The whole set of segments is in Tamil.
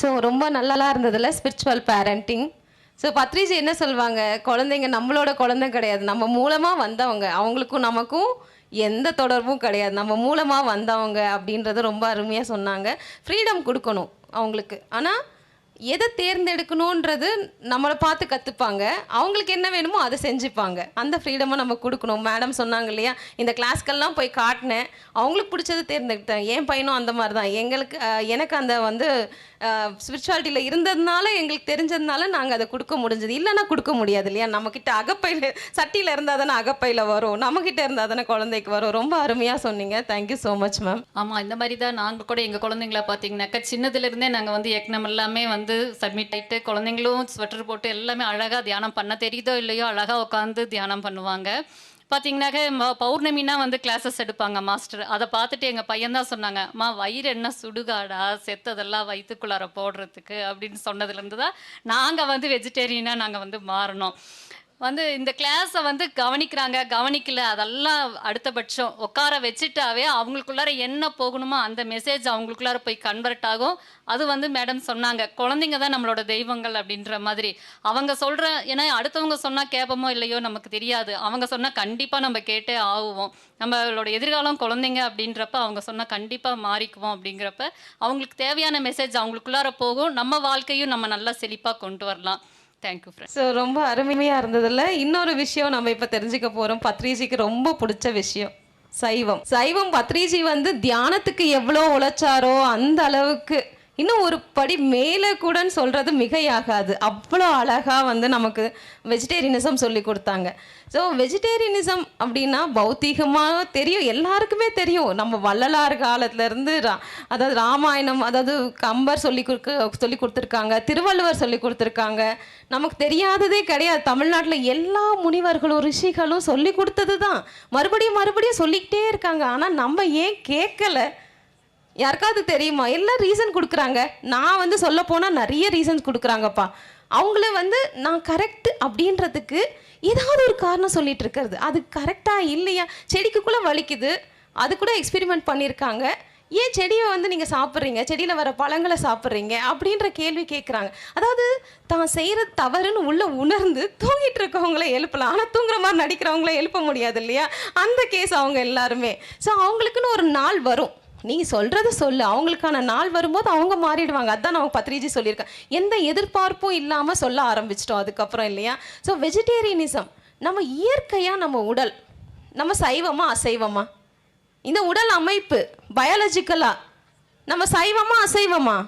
ஸோ ரொம்ப நல்லா இருந்ததில்ல ஸ்பிரிச்சுவல் பேரண்டிங் ஸோ பத்ரிஜி என்ன சொல்லுவாங்க குழந்தைங்க நம்மளோட குழந்தை கிடையாது. நம்ம மூலமாக வந்தவங்க. அவங்களுக்கும் நமக்கும் எந்த தொடர்பும் கிடையாது. நம்ம மூலமாக வந்தவங்க அப்படின்றத ரொம்ப அருமையாக சொன்னாங்க. ஃப்ரீடம் கொடுக்கணும் அவங்களுக்கு. ஆனால் எதை தேர்ந்தெடுக்கணுன்றது நம்மளை பார்த்து கற்றுப்பாங்க அவங்களுக்கு என்ன வேணுமோ அதை செஞ்சுப்பாங்க. அந்த ஃப்ரீடமாக நம்ம கொடுக்கணும். மேடம் சொன்னாங்க இல்லையா? இந்த கிளாஸ்க்கெல்லாம் போய் காட்டினேன். அவங்களுக்கு பிடிச்சதை தேர்ந்தெடுத்தேன். என் பையனும் அந்த மாதிரி தான் எங்களுக்கு எனக்கு அந்த வந்து ஸ்பிரிச்சுவாலிட்டியில் இருந்ததுனால எங்களுக்கு தெரிஞ்சதுனால நாங்கள் அதை கொடுக்க முடிஞ்சது. இல்லைன்னா கொடுக்க முடியாது இல்லையா? நம்மக்கிட்ட அகப்பையில் சட்டியில் இருந்தால் தானே அகப்பையில் வரும். நம்மக்கிட்ட இருந்தால் தானே குழந்தைக்கு வரும். ரொம்ப அருமையாக சொன்னீங்க. தேங்க்யூ ஸோ மச் மேம் ஆமாம் இந்த மாதிரி தான் நாங்கள் கூட எங்கள் குழந்தைங்கள பார்த்தீங்கன்னாக்கா சின்னதுலேருந்தே நாங்கள் வந்து எக்னம் எல்லாமே வந்து சப்மிட் ஆகிட்டு குழந்தைங்களும் ஸ்வெட்டர் போட்டு எல்லாமே அழகாக தியானம் பண்ண தெரியுதோ இல்லையோ அழகாக உட்காந்து தியானம் பண்ணுவாங்க. பார்த்தீங்கன்னாக்க ம- பௌர்ணமினா வந்து கிளாஸஸ் எடுப்பாங்க மாஸ்டர் அதை பார்த்துட்டு எங்கள் பையன் தான் சொன்னாங்க வயிறு என்ன சுடுகாடா? செத்ததெல்லாம் வயிற்றுக்குள்ளார போடுறதுக்கு அப்படின்னு சொன்னதுலேருந்து தான் நாங்கள் வந்து வெஜிடேரியனாக நாங்கள் வந்து மாறினோம் வந்து இந்த கிளாஸை வந்து கவனிக்கிறாங்க கவனிக்கல அதெல்லாம் அடுத்தபட்சம். உட்கார வச்சுட்டாவே அவங்களுக்குள்ளார என்ன போகணுமோ அந்த மெசேஜ் அவங்களுக்குள்ளார போய் கன்வெர்ட் ஆகும். அது வந்து மேடம் சொன்னாங்க குழந்தைங்க தான் நம்மளோட தெய்வங்கள் அப்படின்ற மாதிரி. அவங்க சொல்கிற ஏன்னா அடுத்தவங்க சொன்னால் கேட்போமோ இல்லையோ நமக்கு தெரியாது. அவங்க சொன்னால் கண்டிப்பாக நம்ம கேட்டே ஆகுவோம். நம்மளோட எதிர்காலம் குழந்தைங்க அப்படின்றப்ப அவங்க சொன்னால் கண்டிப்பாக மாறிக்குவோம் அப்படிங்கிறப்ப அவங்களுக்கு தேவையான மெசேஜ் அவங்களுக்குள்ளார போகும். நம்ம வாழ்க்கையும் நம்ம நல்லா செழிப்பாக கொண்டு வரலாம். தேங்க்யூ ஃப்ரெண்ட் ஸோ ரொம்ப அருமையாக இருந்ததில்ல இன்னொரு விஷயம் நம்ம இப்போ தெரிஞ்சுக்க போகிறோம் பத்ரிஜிக்கு ரொம்ப பிடிச்ச விஷயம். சைவம். சைவம் பத்ரிஜி வந்து தியானத்துக்கு எவ்வளோ உழைச்சாரோ அந்த அளவுக்கு இன்னும் ஒரு படி மேலே கூடன்னு சொல்கிறது மிகையாகாது. அவ்வளோ அழகாக வந்து நமக்கு வெஜிடேரியனிசம் சொல்லி கொடுத்தாங்க. ஸோ வெஜிடேரியனிசம் அப்படின்னா பௌத்தீகமாக தெரியும். எல்லாருக்குமே தெரியும். நம்ம வள்ளலார் காலத்துலேருந்து ரா அதாவது ராமாயணம் அதாவது கம்பர் சொல்லி கொடுக்க சொல்லி கொடுத்துருக்காங்க. திருவள்ளுவர் சொல்லி கொடுத்துருக்காங்க. நமக்கு தெரியாததே கிடையாது. தமிழ்நாட்டில் எல்லா முனிவர்களும் ரிஷிகளும் சொல்லி கொடுத்தது தான் மறுபடியும் மறுபடியும் சொல்லிக்கிட்டே இருக்காங்க. ஆனால் நம்ம ஏன் கேட்கல? யாருக்காவது தெரியுமா? எல்லாம் ரீசன் கொடுக்குறாங்க. நான் வந்து சொல்ல போனால் நிறைய ரீசன்ஸ் கொடுக்குறாங்கப்பா. அவங்கள வந்து நான் கரெக்ட் அப்படின்றதுக்கு ஏதாவது ஒரு காரணம் சொல்லிட்டு இருக்கிறது. அது கரெக்டாக இல்லையா? செடிக்குள்ளே வலிக்குது. அது கூட எக்ஸ்பெரிமெண்ட் பண்ணியிருக்காங்க. ஏன் செடியை வந்து நீங்கள் சாப்பிட்றீங்க? செடியில் வர பழங்களை சாப்பிட்றீங்க? அப்படின்ற கேள்வி கேட்குறாங்க அதாவது தான் செய்கிற தவறுன்னு உள்ளே உணர்ந்து தூங்கிட்டு இருக்கவங்கள எழுப்பலாம். ஆனால் தூங்குற மாதிரி நடிக்கிறவங்கள எழுப்ப முடியாது இல்லையா? அந்த கேஸ் அவங்க எல்லாருமே. ஸோ அவங்களுக்குன்னு ஒரு நாள் வரும். நீ சொல்கிறத சொல்லு. அவங்களுக்கான நாள் வரும்போது அவங்க மாறிடுவாங்க. அதுதான் நான் பத்ரிஜி சொல்லியிருக்கேன். எந்த எதிர்பார்ப்பும் இல்லாமல் சொல்ல ஆரம்பிச்சிட்டோம் அதுக்கப்புறம் இல்லையா? ஸோ வெஜிடேரியனிசம் நம்ம இயற்கையாக நம்ம உடல் நம்ம சைவமா அசைவமா? இந்த உடல் அமைப்பு பயாலஜிக்கலாக நம்ம சைவமா அசைவமா?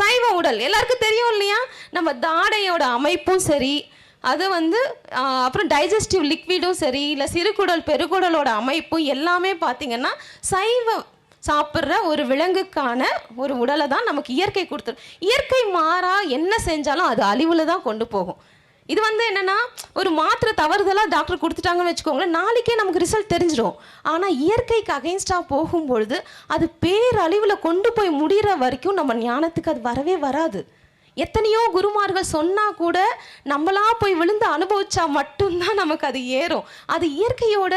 சைவ உடல் எல்லாருக்கும் தெரியும் இல்லையா? நம்ம தாடையோட அமைப்பும் சரி அது வந்து அப்புறம் டைஜஸ்டிவ் லிக்விடும் சரி இல்லை சிறுகுடல் பெருகுடலோட அமைப்பும் எல்லாமே பார்த்தீங்கன்னா சைவ சாப்பிட்ற ஒரு விலங்குக்கான ஒரு உடலை தான் நமக்கு இயற்கை கொடுத்துரும் இயற்கை மாறா என்ன செஞ்சாலும் அது அழிவில் தான் கொண்டு போகும். இது வந்து என்னென்னா ஒரு மாத்திரை தவறுதலாக டாக்டர் கொடுத்துட்டாங்கன்னு வச்சுக்கோங்களேன் நாளைக்கே நமக்கு ரிசல்ட் தெரிஞ்சிடும் ஆனால் இயற்கைக்கு அகைன்ஸ்டாக போகும்பொழுது அது பேரழிவில் கொண்டு போய் முடிகிற வரைக்கும் நம்ம ஞானத்துக்கு அது வரவே வராது. எத்தனையோ குருமார்கள் சொன்னால் கூட நம்மளா போய் விழுந்து அனுபவிச்சா மட்டும்தான் நமக்கு அது ஏறும். அது இயற்கையோட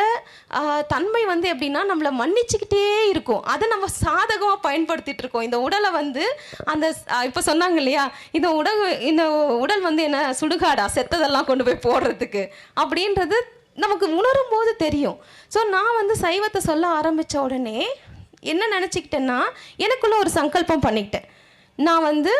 தன்மை வந்து எப்படின்னா நம்மளை மன்னிச்சுக்கிட்டே இருக்கும். அதை நம்ம சாதகமாக பயன்படுத்திட்டு இருக்கோம். இந்த உடலை வந்து அந்த இப்போ சொன்னாங்க இல்லையா? இந்த உடல் இந்த உடல் வந்து என்ன சுடுகாடா செத்ததெல்லாம் கொண்டு போய் போடுறதுக்கு அப்படின்றது நமக்கு உணரும் போது தெரியும். ஸோ நான் வந்து சைவத்தை சொல்ல ஆரம்பித்த உடனே என்ன நினச்சிக்கிட்டேன்னா எனக்குள்ளே ஒரு சங்கல்பம் பண்ணிக்கிட்டேன். நான் வந்து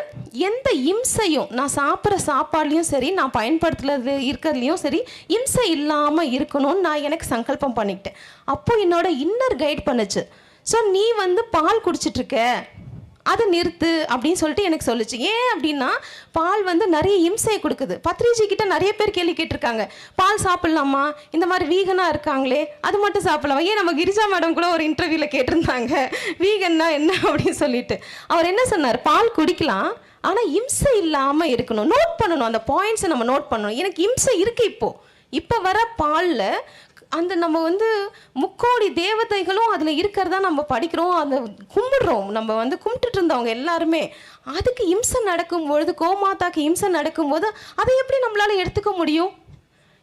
எந்த இம்சையும் நான் சாப்பிட்ற சாப்பாடுலேயும் சரி நான் பயன்படுத்துறது இருக்கிறதுலையும் சரி இம்சை இல்லாமல் இருக்கணும்னு நான் எனக்கு சங்கல்பம் பண்ணிக்கிட்டேன். அப்போ என்னோட இன்னர் கைட் பண்ணுச்சு. ஸோ நீ வந்து பால் குடிச்சிட்ருக்க அதை நிறுத்து அப்படின்னு சொல்லிட்டு எனக்கு சொல்லுச்சு. ஏன் அப்படின்னா பால் வந்து நிறைய இம்சையை கொடுக்குது. பத்ரிஜி கிட்ட நிறைய பேர் கேள்வி கேட்டிருக்காங்க. பால் சாப்பிட்லாமா? இந்த மாதிரி வீகனாக இருக்காங்களே அது மட்டும் சாப்பிடலாமா? ஏன் நம்ம கிரிஜா மேடம் கூட ஒரு இன்டர்வியூவில் கேட்டிருந்தாங்க. வீகன்னா என்ன அப்படின்னு சொல்லிட்டு. அவர் என்ன சொன்னார்? பால் குடிக்கலாம் ஆனால் இம்சை இல்லாமல் இருக்கணும். நோட் பண்ணணும். அந்த பாயிண்ட்ஸை நம்ம நோட் பண்ணணும். எனக்கு இம்சை இருக்குது இப்போது இப்போ வர பாலில் அந்த நம்ம வந்து முக்கோடி தேவதைகளும் அதில் இருக்கிறதா நம்ம படிக்கிறோம் அந்த கும்பிடுறோம். நம்ம வந்து கும்பிட்டுட்டு இருந்தவங்க எல்லாருமே. அதுக்கு இம்சை நடக்கும்பொழுது கோமாதாக்கு இம்சை நடக்கும்போது அதை எப்படி நம்மளால் எடுத்துக்க முடியும்?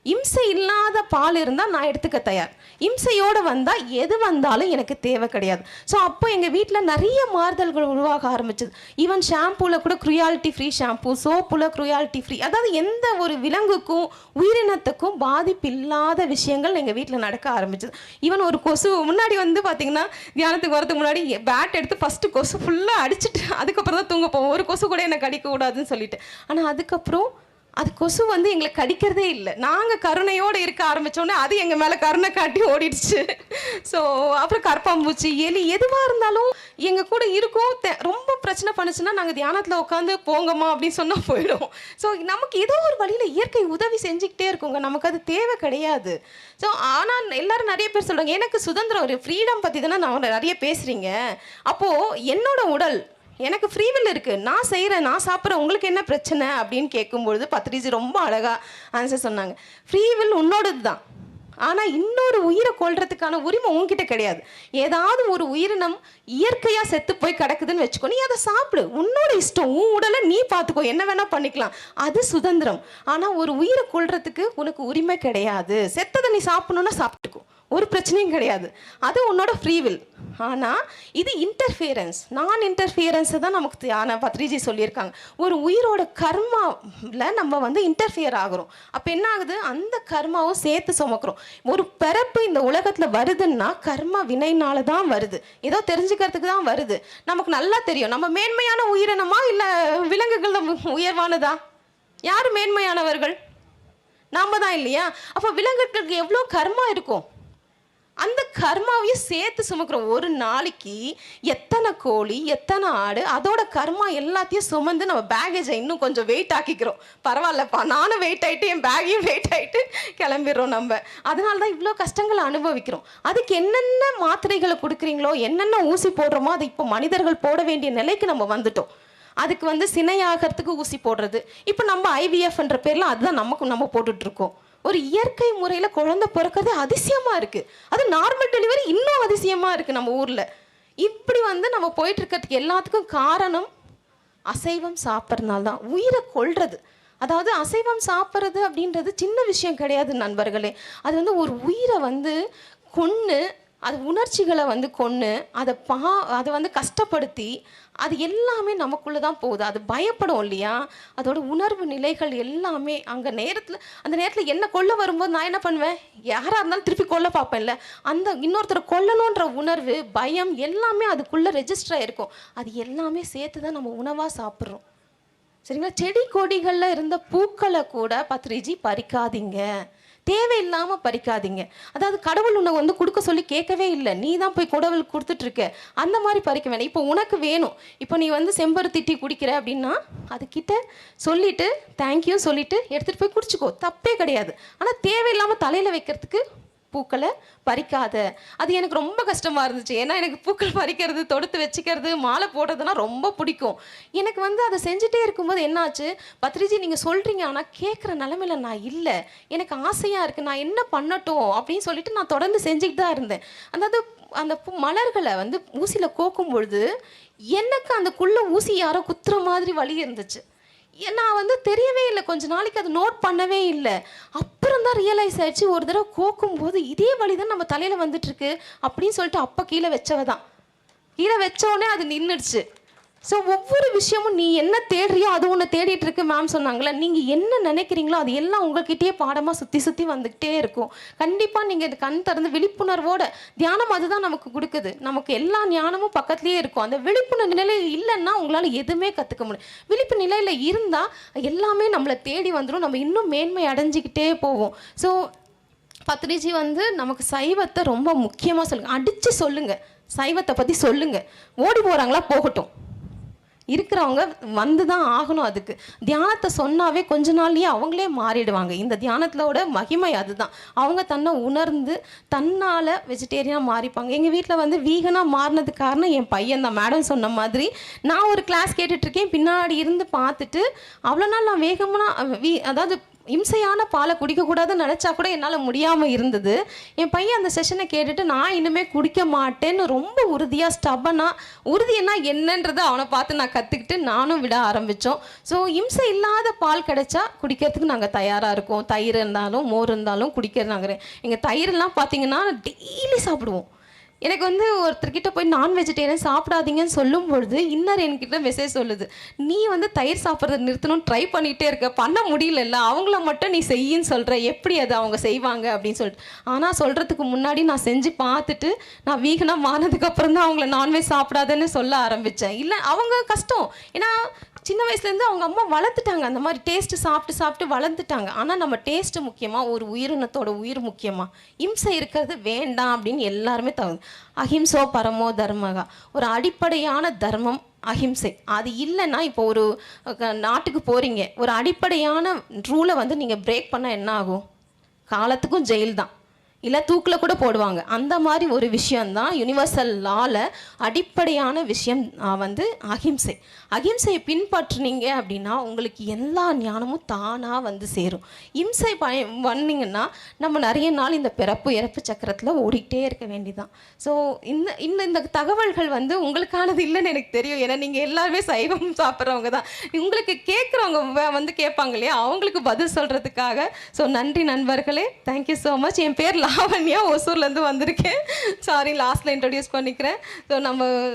இம்சை இல்லாத பால் இருந்தால் நான் எடுத்துக்க தயார். இம்சையோடு வந்தால் எது வந்தாலும் எனக்கு தேவை கிடையாது. ஸோ அப்போ எங்கள் வீட்டில் நிறைய மாறுதல்கள் உருவாக ஆரம்பிச்சது. ஈவன் ஷாம்பூவில் கூட குரியாலிட்டி ஃப்ரீ ஷாம்பூ சோப்பில் குரியாலிட்டி ஃப்ரீ அதாவது எந்த ஒரு விலங்குக்கும் உயிரினத்துக்கும் பாதிப்பு இல்லாத விஷயங்கள் எங்கள் வீட்டில் நடக்க ஆரம்பிச்சது. ஈவன் ஒரு கொசு முன்னாடி வந்து பார்த்திங்கன்னா தியானத்துக்கு வரதுக்கு முன்னாடி பேட் எடுத்து ஃபஸ்ட்டு கொசு ஃபுல்லாக அடிச்சிட்டு அதுக்கப்புறம் தான் தூங்க போவோம். ஒரு கொசு கூட என்னை கடிக்கக்கூடாதுன்னு சொல்லிட்டு. ஆனால் அதுக்கப்புறம் அது கொசு வந்து எங்களை கடிக்கிறதே இல்லை. நாங்கள் கருணையோடு இருக்க ஆரம்பித்தோன்னே அது எங்கள் மேலே கருணை காட்டி ஓடிடுச்சு. ஸோ அப்புறம் கற்பாம்பூச்சி எலி எதுவாக இருந்தாலும் எங்கள் கூட இருக்கும். தெ- ரொம்ப பிரச்சனை பண்ணுச்சுன்னா நாங்கள் தியானத்தில் உட்காந்து போங்கம்மா அப்படின்னு சொன்னால் போயிடும். ஸோ நமக்கு ஏதோ ஒரு வழியில் இயற்கை உதவி செஞ்சுக்கிட்டே இருக்குங்க. நமக்கு அது தேவை கிடையாது. ஸோ ஆனால் எல்லாரும் நிறைய பேர் சொல்கிறாங்க எனக்கு சுதந்திரம் ஒரு ஃப்ரீடம் பற்றி தானே நான் நிறைய பேசுகிறீங்க அப்போது என்னோட உடல் எனக்கு ஃப்ரீவில் இருக்குது நான் செய்கிறேன் நான் சாப்பிட்றேன் உங்களுக்கு என்ன பிரச்சனை? அப்படின்னு கேட்கும்பொழுது பத்ரிஜி ரொம்ப அழகாக ஆன்சர் சொன்னாங்க. ஃப்ரீவில் உன்னோடது தான் ஆனால் இன்னொரு உயிரை கொள்றதுக்கான உரிமை உங்ககிட்ட கிடையாது. ஏதாவது ஒரு உயிரினம் இயற்கையாக செத்து போய் கிடக்குதுன்னு வச்சுக்கோ நீ அதை சாப்பிடு. உன்னோட இஷ்டம் உன் உடலை நீ பார்த்துக்கோ. என்ன வேணால் பண்ணிக்கலாம். அது சுதந்திரம். ஆனால் ஒரு உயிரை கொள்றதுக்கு உனக்கு உரிமை கிடையாது. செத்ததை நீ சாப்பிடணுன்னா சாப்பிட்டுக்கோ. ஒரு பிரச்சனையும் கிடையாது. அது உன்னோட ஃப்ரீவில் ஆனால் இது இன்டர்ஃபியரன்ஸ் நான் இன்டர்ஃபியரன்ஸை தான் நமக்கு ஆன பத்ரிஜி சொல்லியிருக்காங்க. ஒரு உயிரோட கர்மாவில் நம்ம வந்து இன்டர்ஃபியர் ஆகிறோம். அப்போ என்ன ஆகுது? அந்த கர்மாவும் சேர்த்து சுமக்கிறோம். ஒரு பிறப்பு இந்த உலகத்தில் வருதுன்னா கர்மா வினைனால தான் வருது. ஏதோ தெரிஞ்சுக்கிறதுக்கு தான் வருது. நமக்கு நல்லா தெரியும். நம்ம மேன்மையான உயிரினமா இல்லை விலங்குகள் உயர்வானதா? யார் மேன்மையானவர்கள்? நாம் தான் இல்லையா? அப்போ விலங்குகளுக்கு எவ்வளோ கர்மா இருக்கும்? அந்த கர்மாவையும் சேர்த்து சுமக்கிறோம் ஒரு நாளைக்கு எத்தனை கோழி எத்தனை ஆடு அதோட கர்மா எல்லாத்தையும் சுமந்து நம்ம பேகேஜை இன்னும் கொஞ்சம் வெயிட் ஆக்கிக்கிறோம். பரவாயில்லப்பா நானும் வெயிட் ஆகிட்டு என் பேகையும் வெயிட் ஆகிட்டு கிளம்பிடுறோம் நம்ம. அதனால தான் இவ்வளோ கஷ்டங்களை அனுபவிக்கிறோம். அதுக்கு என்னென்ன மாத்திரைகளை கொடுக்குறீங்களோ என்னென்ன ஊசி போடுறோமோ அதை இப்போ மனிதர்கள் போட வேண்டிய நிலைக்கு நம்ம வந்துட்டோம். அதுக்கு வந்து சினையாகிறதுக்கு ஊசி போடுறது. இப்போ நம்ம ஐவிஎஃப்ன்ற பேரில் அதுதான் நமக்கு நம்ம போட்டுட்ருக்கோம் இருக்கோம். ஒரு இயற்கை முறையில் குழந்தை பிறக்கிறது அதிசயமாக இருக்குது அது நார்மல் டெலிவரி இன்னும் அதிசயமாக இருக்குது நம்ம ஊரில். இப்படி வந்து நம்ம போயிட்டு இருக்கிறதுக்கு எல்லாத்துக்கும் காரணம் அசைவம் சாப்பிட்றதுனால தான் உயிரை கொல்றது. அதாவது அசைவம் சாப்பிட்றது அப்படின்றது சின்ன விஷயம் கிடையாது நண்பர்களே. அது வந்து ஒரு உயிரை வந்து கொன்று அது உணர்ச்சிகளை வந்து கொன்று அதை பா அதை வந்து கஷ்டப்படுத்தி அது எல்லாமே நமக்குள்ளே தான் போகுது. அது பயப்படும் இல்லையா? அதோட உணர்வு நிலைகள் எல்லாமே அங்கே நேரத்தில் அந்த நேரத்தில் என்ன கொல்ல வரும்போது நான் என்ன பண்ணுவேன்? யாராக இருந்தாலும் திருப்பி கொல்ல பார்ப்பேன்ல. அந்த இன்னொருத்தரை கொல்லணுன்ற உணர்வு பயம் எல்லாமே அதுக்குள்ளே ரெஜிஸ்டர் ஆகிருக்கும் அது எல்லாமே சேர்த்து தான் நம்ம உணவாக சாப்பிட்றோம். சரிங்களா? செடி கொடிகளில் இருந்த பூக்களை கூட பத்ரிஜி பறிக்காதீங்க. தேவையில்லாமல் பறிக்காதீங்க. அதாவது கடவுள் உன்னை வந்து கொடுக்க சொல்லி கேட்கவே இல்லை. நீ தான் போய் கடவுள் கொடுத்துட்ருக்க. அந்த மாதிரி பறிக்க வேணாம். இப்போ உனக்கு வேணும். இப்போ நீ வந்து செம்பருத்தி டீ குடிக்கிற அப்படின்னா அதுக்கிட்ட சொல்லிட்டு தேங்க்யூ சொல்லிட்டு எடுத்துகிட்டு போய் குடிச்சிக்கோ. தப்பே கிடையாது. ஆனால் தேவையில்லாமல் தலையில் வைக்கிறதுக்கு பூக்களை பறிக்காத. அது எனக்கு ரொம்ப கஷ்டமாக இருந்துச்சு. ஏன்னா எனக்கு பூக்கள் பறிக்கிறது தொடுத்து வச்சுக்கிறது மாலை போடுறதுனா ரொம்ப பிடிக்கும். எனக்கு வந்து அதை செஞ்சுட்டே இருக்கும்போது என்னாச்சு? பத்ரிஜி நீங்கள் சொல்கிறீங்க ஆனால் கேட்குற நிலமையில நான் இல்லை. எனக்கு ஆசையாக இருக்குது நான் என்ன பண்ணட்டும்? அப்படின்னு சொல்லிட்டு நான் தொடர்ந்து செஞ்சுக்கிட்டு தான் இருந்தேன். அதாவது அந்த மலர்களை வந்து ஊசியில் கோக்கும் பொழுது எனக்கு அந்தக்குள்ள ஊசி யாரோ குத்துற மாதிரி வலி இருந்துச்சு. நான் வந்து தெரியவே இல்லை. கொஞ்ச நாளைக்கு அது நோட் பண்ணவே இல்லை. அப்புறம் தான் ரியலைஸ் ஆயிடுச்சு ஒரு தடவை கோக்கும் போது இதே வழி தான் நம்ம தலையில் வந்துட்டுருக்கு அப்படின்னு சொல்லிட்டு அப்போ கீழே வச்சவ தான் கீழே வச்சோடனே அது நின்றுடுச்சு ஸோ ஒவ்வொரு விஷயமும் நீ என்ன தேடுறியோ அது ஒன்று தேடிட்டு இருக்கு மேம் சொன்னாங்களே நீங்கள் என்ன நினைக்கிறீங்களோ அது எல்லாம் உங்ககிட்டயே பாடமாக சுற்றி சுற்றி வந்துக்கிட்டே இருக்கும். கண்டிப்பாக நீங்கள் இது கண் திறந்து விழிப்புணர்வோட தியானம் அதுதான் நமக்கு கொடுக்குது. நமக்கு எல்லா ஞானமும் பக்கத்துலேயே இருக்கும். அந்த விழிப்புணர்வு நிலையில் இல்லைன்னா உங்களால் எதுவுமே கற்றுக்க முடியும் விழிப்பு நிலையில் இருந்தால் எல்லாமே நம்மளை தேடி வந்துடும் நம்ம இன்னும் மேன்மை அடைஞ்சிக்கிட்டே போவோம். ஸோ பத்ரிஜி வந்து நமக்கு சைவத்தை ரொம்ப முக்கியமாக சொல்லுங்க. அடித்து சொல்லுங்கள் சைவத்தை பற்றி சொல்லுங்கள் ஓடி போகிறாங்களா போகட்டும். இருக்கிறவங்க வந்து தான் ஆகணும் அதுக்கு. தியானத்தை சொன்னாவே கொஞ்ச நாள்லேயே அவங்களே மாறிடுவாங்க. இந்த தியானத்தோட மகிமை அதுதான். அவங்க தன்னை உணர்ந்து தன்னால் வெஜிடேரியனாக மாறிப்பாங்க. எங்கள் வீட்டில் வந்து வீகனாக மாறினது காரணம் என் பையன் தான். மேடம் சொன்ன மாதிரி நான் ஒரு கிளாஸ் கேட்டுட்ருக்கேன் பின்னாடி இருந்து பார்த்துட்டு அவ்வளோ நாள் நான் வேகமாக வீ அதாவது இம்சையான பாலை குடிக்கக்கூடாதுன்னு நினச்சா கூட என்னால் முடியாமல் இருந்தது. என் பையன் அந்த செஷனை கேட்டுட்டு நான் இனிமேல் குடிக்க மாட்டேன்னு ரொம்ப உறுதியாக ஸ்டபனாக உறுதினா என்னன்றதை அவனை பார்த்து நான் கற்றுக்கிட்டு நானும் விட ஆரம்பித்தோம் ஸோ இம்சை இல்லாத பால் கிடைச்சா குடிக்கிறதுக்கு நாங்கள் தயாராக இருக்கோம். தயிர் இருந்தாலும் மோர் இருந்தாலும் குடிக்கிறது நாங்கள் எங்கள் தயிரெல்லாம் பார்த்தீங்கன்னா டெய்லி சாப்பிடுவோம். எனக்கு வந்து ஒருத்தர்கிட்ட போய் நான் வெஜிடேரியன் சாப்பிடாதீங்கன்னு சொல்லும் பொழுது இன்னர் என்கிட்ட மெசேஜ் சொல்லுது நீ வந்து தயிர் சாப்பிட்றத நிறுத்தணும் ட்ரை பண்ணிகிட்டே இருக்க பண்ண முடியலல்ல அவங்கள மட்டும் நீ செய்யின்னு சொல்கிற எப்படி அது அவங்க செய்வாங்க? அப்படின்னு சொல்லிட்டு. ஆனால் சொல்கிறதுக்கு முன்னாடி நான் செஞ்சு பார்த்துட்டு நான் வீகனாக மாறினதுக்கப்புறம் தான் அவங்கள நான்வெஜ் சாப்பிடாதேன்னு சொல்ல ஆரம்பித்தேன் இல்லை அவங்க கஷ்டம். ஏன்னா சின்ன வயசுலேருந்து அவங்க அம்மா வளர்த்துட்டாங்க. அந்த மாதிரி டேஸ்ட்டு சாப்பிட்டு சாப்பிட்டு வளர்த்துட்டாங்க ஆனால் நம்ம டேஸ்ட்டு முக்கியமாக ஒரு உயிரினத்தோட உயிர் முக்கியமாக இம்சை இருக்கிறது வேண்டாம் அப்படின்னு எல்லாருமே தகுது அஹிம்சோ பரமோ தர்மகா. ஒரு அடிப்படையான தர்மம் அஹிம்சை. அது இல்லைன்னா இப்போ ஒரு நாட்டுக்கு போகிறீங்க ஒரு அடிப்படையான ரூலை வந்து நீங்கள் பிரேக் பண்ணால் என்ன ஆகும்? காலத்துக்கும் ஜெயில் தான். இல்லை தூக்கில் கூட போடுவாங்க. அந்த மாதிரி ஒரு விஷயந்தான் யூனிவர்சல் லாவில் அடிப்படையான விஷயம் வந்து அகிம்சை. அகிம்சையை பின்பற்றுனீங்க அப்படின்னா உங்களுக்கு எல்லா ஞானமும் தானாக வந்து சேரும். இம்சை பய பண்ணீங்கன்னா நம்ம நிறைய நாள் இந்த பிறப்பு இறப்பு சக்கரத்தில் ஓடிக்கிட்டே இருக்க வேண்டிதான் ஸோ இந்த இந்த இந்த தகவல்கள் வந்து உங்களுக்கானது இல்லைன்னு எனக்கு தெரியும். ஏன்னா நீங்கள் எல்லாருமே சைவம் சாப்பிட்றவங்க தான். உங்களுக்கு கேட்குறவங்க வந்து கேட்பாங்க இல்லையா? அவங்களுக்கு பதில் சொல்கிறதுக்காக ஸோ நன்றி நண்பர்களே. தேங்க்யூ ஸோ மச் என் பேர் லாவண்யா ஒசூர்லேருந்து வந்திருக்கேன். சாரி லாஸ்ட்டில் இன்ட்ரடியூஸ் பண்ணிக்கிறேன். ஸோ நம்ம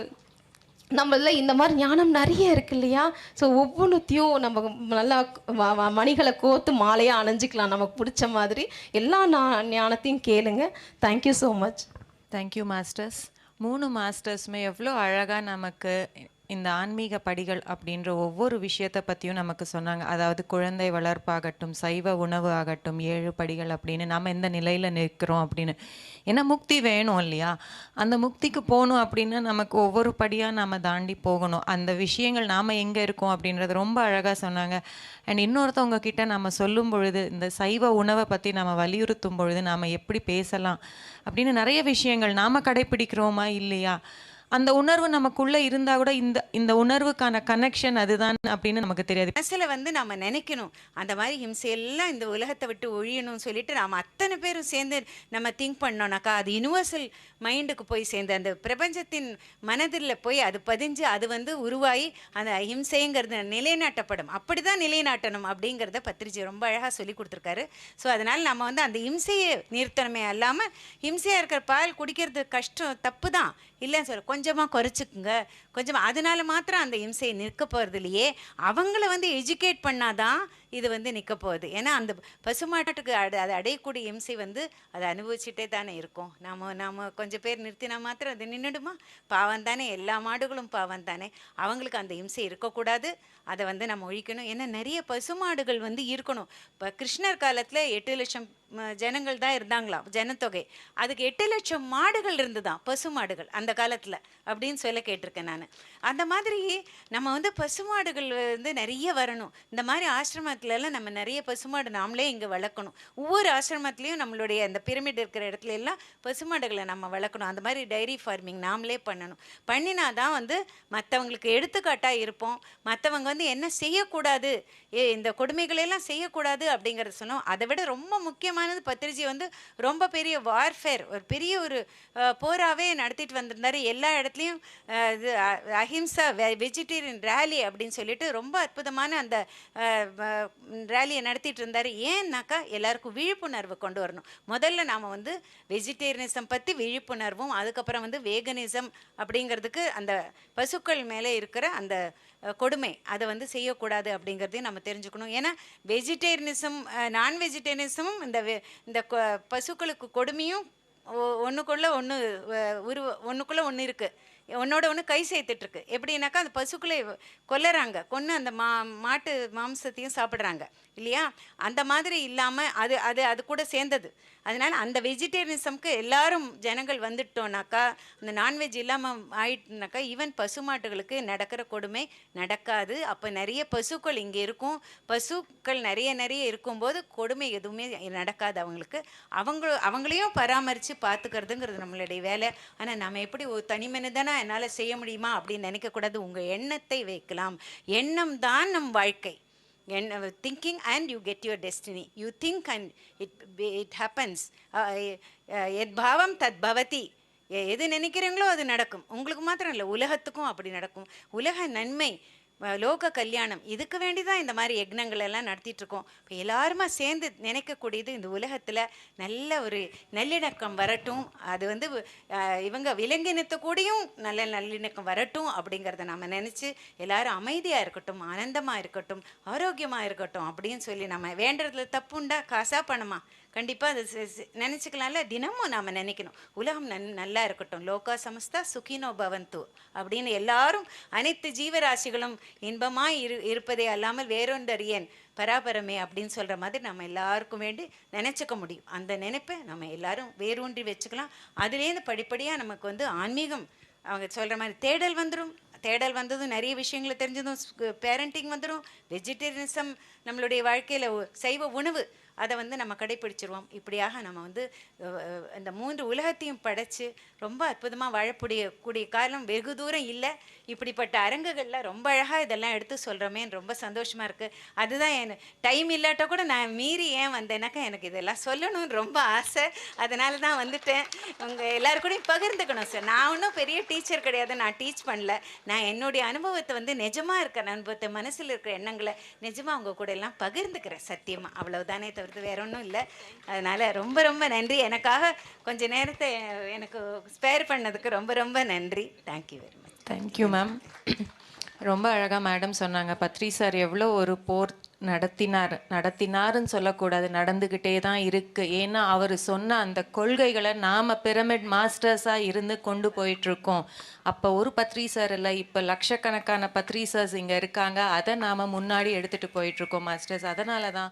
நம்மள இந்த மாதிரி ஞானம் நிறைய இருக்கு இல்லையா? ஸோ ஒவ்வொன்றுத்தையும் நம்ம நல்லா மணிகளை கோத்து மாலையாக அணைஞ்சிக்கலாம். நமக்கு பிடிச்ச மாதிரி எல்லா நா- ஞானத்தையும் கேளுங்க. Thank you so much thank you masters மூணு மாஸ்டர்ஸுமே எவ்வளோ அழகாக நமக்கு இந்த ஆன்மீக படிகள் அப்படின்ற ஒவ்வொரு விஷயத்தை பற்றியும் நமக்கு சொன்னாங்க. அதாவது குழந்தை வளர்ப்பாகட்டும் சைவ உணவு ஆகட்டும் ஏழு படிகள் அப்படின்னு நம்ம எந்த நிலையில் நிற்கிறோம் அப்படின்னு. ஏன்னா முக்தி வேணும் இல்லையா? அந்த முக்திக்கு போகணும் அப்படின்னா நமக்கு ஒவ்வொரு படியாக நாம் தாண்டி போகணும். அந்த விஷயங்கள் நாம் எங்கே இருக்கோம் அப்படின்றது ரொம்ப அழகாக சொன்னாங்க. அண்ட் இன்னொருத்தவங்க கிட்ட நம்ம சொல்லும் பொழுது இந்த சைவ உணவை பற்றி நம்ம வலியுறுத்தும் பொழுது நாம் எப்படி பேசலாம் அப்படின்னு நிறைய விஷயங்கள் நாம் கடைப்பிடிக்கிறோமா இல்லையா? அந்த உணர்வு நமக்குள்ளே இருந்தால் கூட இந்த இந்த உணர்வுக்கான கனெக்ஷன் அதுதான் அப்படின்னு நமக்கு தெரியாது. மனசுல வந்து நம்ம நினைக்கணும். அந்த மாதிரி ஹிம்சையெல்லாம் இந்த உலகத்தை விட்டு ஒழியணும்னு சொல்லிட்டு நாம அத்தனை பேரும் சேர்ந்து நம்ம திங்க் பண்ணோம்னாக்கா அது யூனிவர்சல் மைண்டுக்கு போய் சேர்ந்து அந்த பிரபஞ்சத்தின் மனதில் போய் அது பதிஞ்சு அது வந்து உருவாகி அந்த அஹிம்சைங்கிறது நிலைநாட்டப்படும். அப்படிதான் நிலைநாட்டணும் அப்படிங்கிறத பத்திரிஜி ரொம்ப அழகா சொல்லி கொடுத்துருக்காரு. ஸோ அதனால நம்ம வந்து அந்த இம்சையை நிறுத்தணுமே அல்லாமல் ஹிம்சையாக இருக்கிற பால் குடிக்கிறது கஷ்டம் தப்பு தான் இல்லைன்னு சொல்ல கொஞ்சமாக குறைச்சிக்குங்க. கொஞ்சமாக அதனால மாத்திரம் அந்த இம்சையை நிற்க போகிறது இல்லையே. அவங்கள வந்து எஜுகேட் பண்ணாதான் இது வந்து நிற்க போகுது. ஏன்னா அந்த பசுமாட்டுக்கு அடை அது அடையக்கூடிய இம்சை வந்து அதை அனுபவிச்சுட்டே தானே இருக்கும். நாம் நாம கொஞ்சம் பேர் நிறுத்தினா மாத்திரம் அது நின்றுடுமா பாவம் தானே. எல்லா மாடுகளும் பாவம் தானே. அவங்களுக்கு அந்த இம்சை இருக்கக்கூடாது. அதை வந்து நம்ம ஒழிக்கணும். ஏன்னா நிறைய பசுமாடுகள் வந்து இருக்கணும். இப்போ கிருஷ்ணர் காலத்தில் எட்டு லட்சம் ஜனங்கள் தான் இருந்தாங்களாம். ஜனத்தொகை. அதுக்கு எட்டு லட்சம் மாடுகள் இருந்துதான் பசு மாடுகள் அந்த காலத்தில் அப்படின்னு சொல்ல கேட்டிருக்கேன் நான். அந்த மாதிரி நம்ம வந்து பசுமாடுகள் வந்து நிறைய வரணும். இந்த மாதிரி ஆசிரமத்துலலாம் நம்ம நிறைய பசுமாடு நாமளே இங்கே வளர்க்கணும். ஒவ்வொரு ஆசிரமத்துலேயும் நம்மளுடைய அந்த பிரமிட் இருக்கிற இடத்துல எல்லாம் பசுமாடுகளை நம்ம வளர்க்கணும். அந்த மாதிரி டைரி ஃபார்மிங் நாமளே பண்ணணும். பண்ணினா தான் வந்து மற்றவங்களுக்கு எடுத்துக்காட்டாக இருப்போம். மற்றவங்க வந்து என்ன செய்யக்கூடாது? ஏ இந்த கொடுமைகளெல்லாம் செய்யக்கூடாது அப்படிங்கிறத சொன்னோம். அதை விட ரொம்ப முக்கியமாக முக்கியமானது பத்திரிஜி வந்து ரொம்ப பெரிய வார்ஃபேர் ஒரு பெரிய ஒரு போராகவே நடத்திட்டு வந்திருந்தாரு. எல்லா இடத்துலையும் இது அஹிம்சா வெஜிடேரியன் ரேலி அப்படின்னு சொல்லிட்டு ரொம்ப அற்புதமான அந்த ரேலியை நடத்திட்டு இருந்தார். ஏன்னாக்கா எல்லாருக்கும் விழிப்புணர்வு கொண்டு வரணும். முதல்ல நாம் வந்து வெஜிடேரியனிசம் பற்றி விழிப்புணர்வும். அதுக்கப்புறம் வந்து வேகனிசம் அப்படிங்கிறதுக்கு அந்த பசுக்கள் மேலே இருக்கிற அந்த கொடுமை அதை வந்து செய்யக்கூடாது அப்படிங்கிறதையும் நம்ம தெரிஞ்சுக்கணும். ஏன்னா வெஜிடேரியனிசம் நான் வெஜிடேரியனிசமும் இந்த இந்த கொ- பசுக்களுக்கு கொடுமையும் ஒ- ஒன்று உருவ ஒன்றுக்குள்ளே ஒன்று இருக்குது ஒன்னோட ஒன்று கை சேர்த்துட்ருக்கு. எப்படின்னாக்கா அந்த பசுக்களை கொல்லுறாங்க. கொன்று அந்த மா மாட்டு மாம்சத்தையும் சாப்பிட்றாங்க. இல்லையா? அந்த மாதிரி இல்லாமல் அது அது அது கூட சேர்ந்தது. அதனால் அந்த வெஜிடேரியனிசம்க்கு எல்லாரும் ஜனங்கள் வந்துட்டோம்னாக்கா அந்த நான்வெஜ் இல்லாமல் ஆயிட்டுனாக்கா ஈவன் பசுமாட்டுகளுக்கு நடக்கிற கொடுமை நடக்காது. அப்போ நிறைய பசுக்கள் இங்கே இருக்கும். பசுக்கள் நிறைய நிறைய இருக்கும்போது கொடுமை எதுவுமே நடக்காது அவங்களுக்கு. அவங்க அவங்களையும் பராமரித்து பார்த்துக்கிறதுங்கிறது நம்மளுடைய வேலை. ஆனால் நம்ம எப்படி ஒரு தனி மனிதனா என்னால் செய்ய முடியுமா அப்படின்னு நினைக்கக்கூடாது. உங்கள் எண்ணத்தை வைக்கலாம். எண்ணம் தான் நம் வாழ்க்கை. Thinking and you get your destiny you think and it it happens எத் பாவம் தத் பவதி. எது நினைக்கிறீங்களோ அது நடக்கும். உங்களுக்கு மாத்திரம் இல்லை உலகத்துக்கும் அப்படி நடக்கும். உலக நன்மை லோக கல்யாணம். இதுக்கு வேண்டி தான் இந்த மாதிரி யக்னங்கள் எல்லாம் நடத்திட்டுருக்கோம். இப்போ எல்லாருமா சேர்ந்து நினைக்கக்கூடியது இந்த உலகத்தில் நல்ல ஒரு நல்லிணக்கம் வரட்டும். அது வந்து இவங்க விலங்கினத்து கூடயும் நல்ல நல்லிணக்கம் வரட்டும் அப்படிங்கிறத நம்ம நினச்சி எல்லாரும் அமைதியாக இருக்கட்டும் ஆனந்தமாக இருக்கட்டும் ஆரோக்கியமாக இருக்கட்டும் அப்படின்னு சொல்லி நம்ம வேண்டுறதுல தப்புண்டா காசா பணமா கண்டிப்பாக அது நினச்சிக்கலாம்ல. தினமும் நாம் நினைக்கணும். உலகம் நன் நல்லா இருக்கட்டும். லோகா சமஸ்தா சுகினோ பவந்து அப்படின்னு எல்லாரும் அனைத்து ஜீவராசிகளும் இன்பமாக இரு இருப்பதே அல்லாமல் வேறொன்றறியேன். பராபரமே அப்படின்னு சொல்கிற மாதிரி நம்ம எல்லாருக்கும் வேண்டி நினச்சிக்க முடியும். அந்த நினைப்பை நம்ம எல்லாரும் வேரூன்றி வச்சுக்கலாம். அதுலேருந்து படிப்படியாக நமக்கு வந்து ஆன்மீகம் அவங்க சொல்கிற மாதிரி தேடல் வந்துடும் தேடல் வந்ததும் நிறைய விஷயங்களை தெரிஞ்சதும் பேரண்டிங் வந்துடும் வெஜிடேரியனிசம் நம்மளுடைய வாழ்க்கையில் சைவ உணவு அதை வந்து நம்ம கடைபிடிச்சிருவோம் இப்படியாக நம்ம வந்து இந்த மூன்று உலகத்தையும் படைச்சு ரொம்ப அற்புதமாக வாழக்கூடிய கூடிய காலம் வெகு தூரம் இல்லை. இப்படிப்பட்ட அரங்குகளில் ரொம்ப அழகாக இதெல்லாம் எடுத்து சொல்கிறோமே ரொம்ப சந்தோஷமாக இருக்குது அதுதான் என் டைம் இல்லாட்ட கூட நான் மீறி ஏன் வந்தேனாக்கா எனக்கு இதெல்லாம் சொல்லணும்னு ரொம்ப ஆசை. அதனால தான் வந்துட்டேன். உங்கள் எல்லாருக்கூடையும் பகிர்ந்துக்கணும் சார் நான் ஒன்றும் பெரிய டீச்சர் கிடையாது நான் டீச் பண்ணல. நான் என்னுடைய அனுபவத்தை வந்து நிஜமாக இருக்கிற அனுபவத்தை மனசில் இருக்கிற எண்ணங்களை நிஜமாக உங்கள் கூட எல்லாம் பகிர்ந்துக்கிறேன் சத்தியமாக அவ்வளவுதானே தவிர்த்து வேற ஒன்றும் இல்லை. அதனால் ரொம்ப ரொம்ப நன்றி. எனக்காக கொஞ்ச நேரத்தை எனக்கு ஸ்பேர் பண்ணதுக்கு ரொம்ப ரொம்ப நன்றி. Thank you very much thank you ma'am ரொம்ப அழகாக மேடம் சொன்னாங்க. பத்ரி சார் எவ்வளோ ஒரு போர் நடத்தினார் நடத்தினாருன்னு சொல்லக்கூடாது. நடந்துக்கிட்டே தான் இருக்குது ஏன்னா அவர் சொன்ன அந்த கொள்கைகளை நாம் பிரமிட் மாஸ்டர்ஸாக இருந்து கொண்டு போயிட்டுருக்கோம். அப்போ ஒரு பத்ரி சார் இல்லை இப்போ லட்சக்கணக்கான பத்ரி சார்ஸ் இங்கே இருக்காங்க. அதை நாம் முன்னாடி எடுத்துகிட்டு போயிட்டுருக்கோம் மாஸ்டர்ஸ் அதனால தான்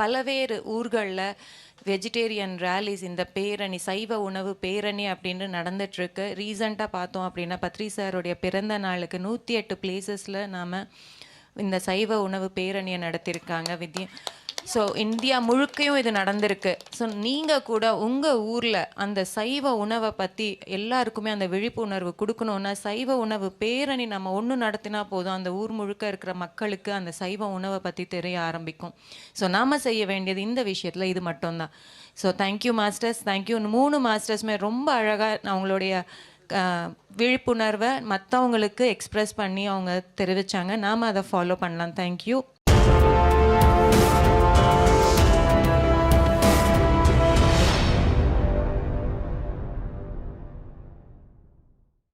பலவேறு ஊர்களில் வெஜிடேரியன் ரேலிஸ் இந்த பேரணி சைவ உணவு பேரணி அப்படின்னு நடந்துட்டுருக்கு. ரீசண்டாக பார்த்தோம் அப்படின்னா பத்ரி சாருடைய பிறந்த நாளுக்கு நூற்றி எட்டு பிளேசஸில் நாம் இந்த சைவ உணவு பேரணியை நடத்தியிருக்காங்க. வித்யா ஸோ இந்தியா முழுக்கையும் இது நடந்திருக்கு. ஸோ நீங்கள் கூட உங்கள் ஊரில் அந்த சைவ உணவை பற்றி எல்லாருக்குமே அந்த விழிப்புணர்வு கொடுக்கணுன்னா சைவ உணவு பேரணி நம்ம ஒன்று நடத்தினா போதும். அந்த ஊர் முழுக்க இருக்கிற மக்களுக்கு அந்த சைவ உணவை பற்றி தெரிய ஆரம்பிக்கும். ஸோ நாம் செய்ய வேண்டியது இந்த விஷயத்தில் இது மட்டும்தான். ஸோ தேங்க்யூ மாஸ்டர்ஸ் தேங்க்யூ மூணு மாஸ்டர்ஸுமே ரொம்ப அழகாக அவங்களுடைய விழிப்புணர்வை மற்றவங்களுக்கு எக்ஸ்ப்ரெஸ் பண்ணி அவங்க தெரிவித்தாங்க நாம் அதை ஃபாலோ பண்ணலாம். தேங்க்யூ